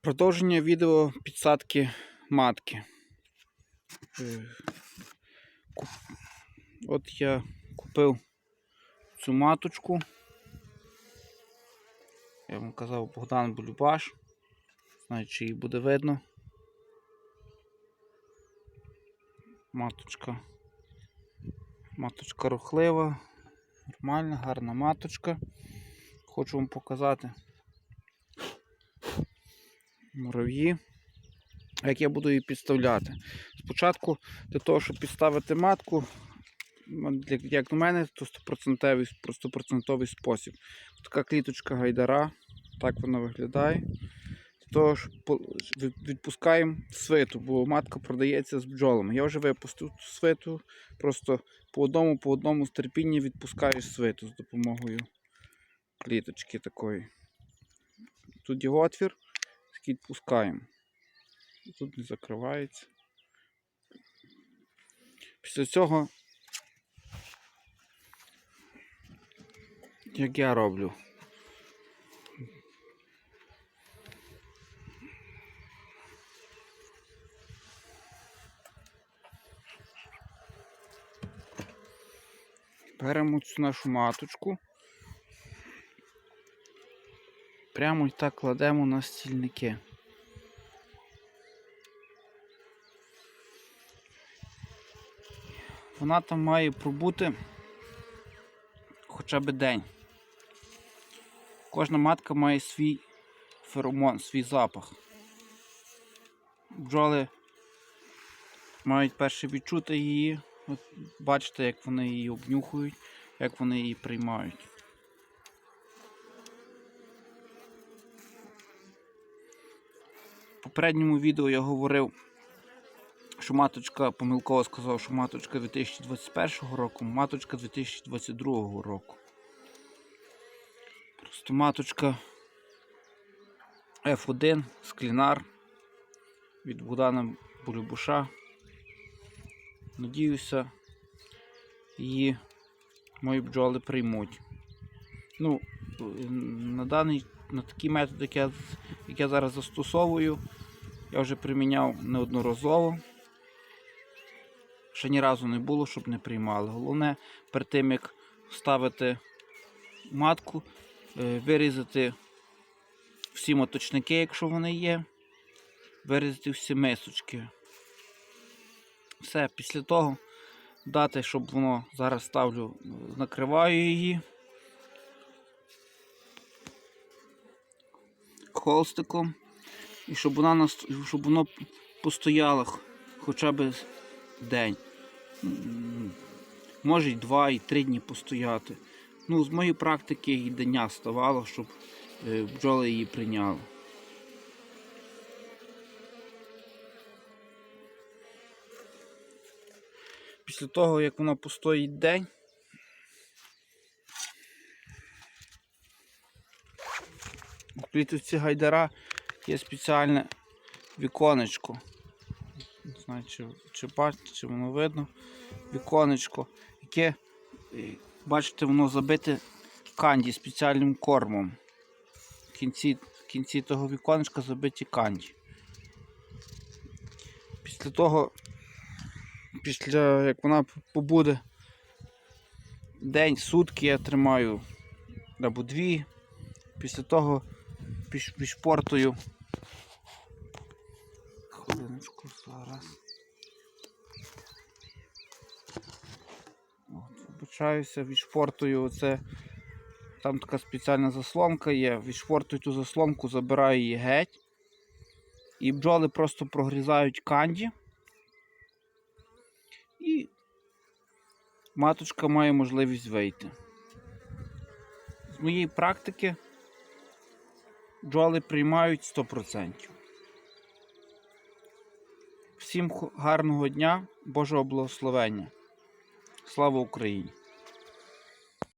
Продовження відео підсадки матки. Е, От я купив цю маточку. Я вам казав Богдан Болюбаш. Знаю, чи її буде видно. Маточка. Маточка рухлива, нормальна, гарна маточка. Хочу вам показати мурав'ї. Як я буду її підставляти. Спочатку для того, щоб підставити матку, як на мене, то 100%, 100% спосіб. Така кліточка гайдара, так вона виглядає. Для того, щоб відпускаємо свиту, бо матка продається з бджолами. Я вже випустив ту свиту, просто по одному, по одному з терпіння відпускаєш свиту з допомогою кліточки такої. Тут є отвір, такий відпускаємо. Тут не закривається. Після цього, як я роблю, беремо цю нашу маточку. Прямо і так кладемо на стільники. Вона там має пробути хоча б день. Кожна матка має свій феромон, свій запах. Бджоли мають перше відчути її. От бачите, як вони її обнюхують, як вони її приймають. Попередньому відео я говорив, що маточка помилково сказав, що маточка 2021 року, маточка 2022 року. Просто маточка F1 склінар від Богдана Болюбуша. Надіюся, її мої бджоли приймуть. Ну, на даний на такий метод, як я, як я зараз застосовую, я вже приміняв неодноразово. Ще ні разу не було, щоб не приймали. Головне, перед тим як ставити матку, е, вирізати всі моточники, якщо вони є, вирізати всі мисочки. Все, після того дати, щоб воно зараз ставлю, е, накриваю її холстиком, і щоб вона щоб воно постояло хоча б день. Може й два, і три дні постояти. Ну, з моєї практики і дня ставало, щоб е, бджоли її прийняли. Після того, як вона постоїть день, у клітці гайдара є спеціальне віконечко. Не знаю, чи, чи бачите, чи воно видно. Віконечко, яке, е, бачите, воно забите канді спеціальним кормом. В кінці, в кінці того віконечка забиті канді. Після того, після як вона побуде день, сутки я тримаю або дві. Після того піш- відшпортую. Хвилиночку зараз. От, вибачаюся, відшпортую оце. Там така спеціальна заслонка є. Відшпортую ту заслонку, забираю її геть. І бджоли просто прогрізають канді. І маточка має можливість вийти. З моєї практики бджоли приймають 100%. Всім гарного дня, Божого благословення. Слава Україні!